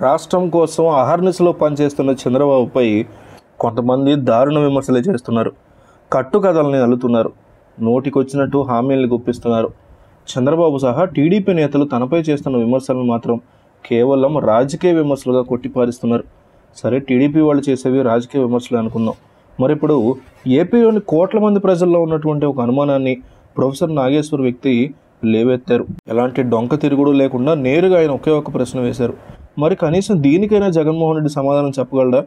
రాష్ట్రం కోసం అహర్నిశలో పనిచేస్తున్న చంద్రబాబుపై కొంతమంది దారుణ విమర్శలు చేస్తున్నారు. కట్టుకథల్ని అల్లుతున్నారు. నోటికొచ్చినట్టు హామీల్ని గుప్పిస్తున్నారు. చంద్రబాబు సహా టీడీపీ నేతలు తనపై చేస్తున్న విమర్శలను మాత్రం కేవలం రాజకీయ విమర్శలుగా కొట్టిపారిస్తున్నారు. సరే టీడీపీ వాళ్ళు చేసేవి రాజకీయ విమర్శలు అనుకుందాం. మరి ఇప్పుడు ఏపీలోని కోట్ల మంది ప్రజల్లో ఉన్నటువంటి ఒక అనుమానాన్ని ప్రొఫెసర్ నాగేశ్వర్ వ్యక్తి లేవెత్తారు. ఎలాంటి డొంక తిరుగుడు లేకుండా నేరుగా ఆయన ఒకే ఒక ప్రశ్న వేశారు. మరి కనీసం దీనికైనా జగన్మోహన్ రెడ్డి సమాధానం చెప్పగలడా?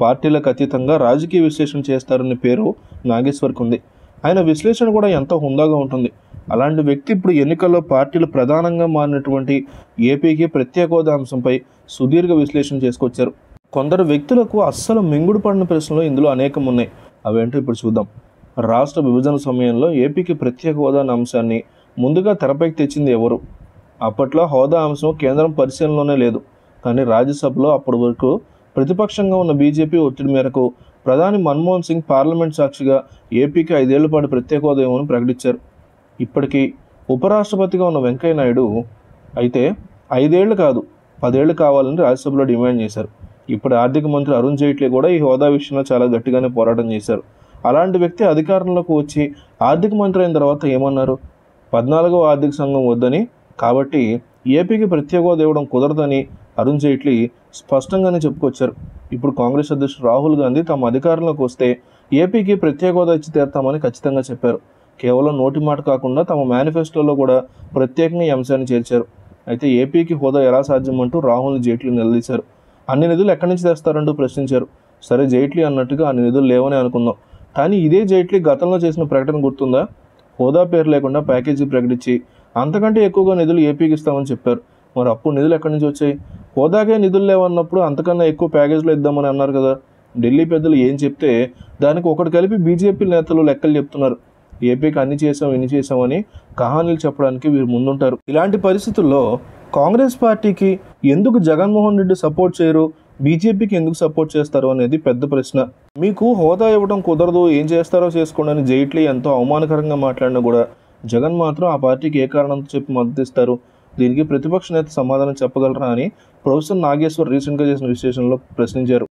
పార్టీలకు అతీతంగా రాజకీయ విశ్లేషణ చేస్తారనే పేరు నాగేశ్వర్కి ఉంది. ఆయన విశ్లేషణ కూడా ఎంతో హుందాగా ఉంటుంది. అలాంటి వ్యక్తి ఇప్పుడు ఎన్నికల్లో పార్టీలు ప్రధానంగా మారినటువంటి ఏపీకి ప్రత్యేక హోదా అంశంపై సుదీర్ఘ విశ్లేషణ చేసుకొచ్చారు. కొందరు వ్యక్తులకు అస్సలు మింగుడు పడిన ప్రశ్నలు ఇందులో అనేకం ఉన్నాయి. అవేంటో ఇప్పుడు చూద్దాం. రాష్ట్ర విభజన సమయంలో ఏపీకి ప్రత్యేక హోదా అనే అంశాన్ని ముందుగా తెరపైకి తెచ్చింది ఎవరు? అప్పట్లో హోదా అంశం కేంద్రం పరిశీలనలోనే లేదు. కానీ రాజ్యసభలో అప్పటి వరకు ప్రతిపక్షంగా ఉన్న బీజేపీ ఒత్తిడి మేరకు ప్రధాని మన్మోహన్ సింగ్ పార్లమెంట్ సాక్షిగా ఏపీకి ఐదేళ్ళ పాటు ప్రత్యేక హోదా ఇవ్వమని ప్రకటించారు. ఇప్పటికీ ఉపరాష్ట్రపతిగా ఉన్న వెంకయ్య నాయుడు అయితే ఐదేళ్ళు కాదు పదేళ్ళు కావాలని రాజ్యసభలో డిమాండ్ చేశారు. ఇప్పుడు ఆర్థిక మంత్రి అరుణ్ జైట్లీ కూడా ఈ హోదా విషయంలో చాలా గట్టిగానే పోరాటం చేశారు. అలాంటి వ్యక్తి అధికారంలోకి వచ్చి ఆర్థిక మంత్రి అయిన తర్వాత ఏమన్నారు? పద్నాలుగవ ఆర్థిక సంఘం వద్దని కాబట్టి ఏపీకి ప్రత్యేక హోదా ఇవ్వడం కుదరదని అరుణ్ జైట్లీ స్పష్టంగానే చెప్పుకొచ్చారు. ఇప్పుడు కాంగ్రెస్ అధ్యక్షుడు రాహుల్ గాంధీ తమ అధికారంలోకి వస్తే ఏపీకి ప్రత్యేక హోదా ఇచ్చి తీరుతామని ఖచ్చితంగా చెప్పారు. కేవలం నోటి మాట కాకుండా తమ మేనిఫెస్టోలో కూడా ప్రత్యేకంగా ఈ అంశాన్ని చేర్చారు. అయితే ఏపీకి హోదా ఎలా సాధ్యమంటూ రాహుల్ జైట్లీ నిలదీశారు. అన్ని నిధులు ఎక్కడి నుంచి తెస్తారంటూ ప్రశ్నించారు. సరే జైట్లీ అన్నట్టుగా అన్ని నిధులు లేవని అనుకుందాం. కానీ ఇదే జైట్లీ గతంలో చేసిన ప్రకటన గుర్తుందా? హోదా పేరు లేకుండా ప్యాకేజీ ప్రకటించి అంతకంటే ఎక్కువగా నిధులు ఏపీకి ఇస్తామని చెప్పారు. మరి అప్పుడు నిధులు ఎక్కడి నుంచి వచ్చాయి? హోదాకే నిధులు లేవన్నప్పుడు అంతకన్నా ఎక్కువ ప్యాకేజీలో ఇద్దామని అన్నారు కదా. ఢిల్లీ పెద్దలు ఏం చెప్తే దానికి ఒకటి కలిపి బీజేపీ నేతలు లెక్కలు చెప్తున్నారు. ఏపీకి అన్ని చేసాం ఇన్ని చేసామని కహానీలు చెప్పడానికి వీరు ముందుంటారు. ఇలాంటి పరిస్థితుల్లో కాంగ్రెస్ పార్టీకి ఎందుకు జగన్మోహన్ రెడ్డి సపోర్ట్ చేయరు? బీజేపీకి ఎందుకు సపోర్ట్ చేస్తారు అనేది పెద్ద ప్రశ్న. మీకు హోదా ఇవ్వడం కుదరదు ఏం చేస్తారో చేసుకోండి అని జైట్లీ ఎంతో అవమానకరంగా మాట్లాడినా కూడా జగన్ మాత్రం ఆ పార్టీకి ఏ కారణంతో చెప్పి మద్దతిస్తారు? దీనికి ప్రతిపక్ష నేత సమాధానం చెప్పగలరా అని ప్రొఫెసర్ నాగేశ్వర్ రీసెంట్గా చేసిన విశ్లేషణలో ప్రశ్నించారు.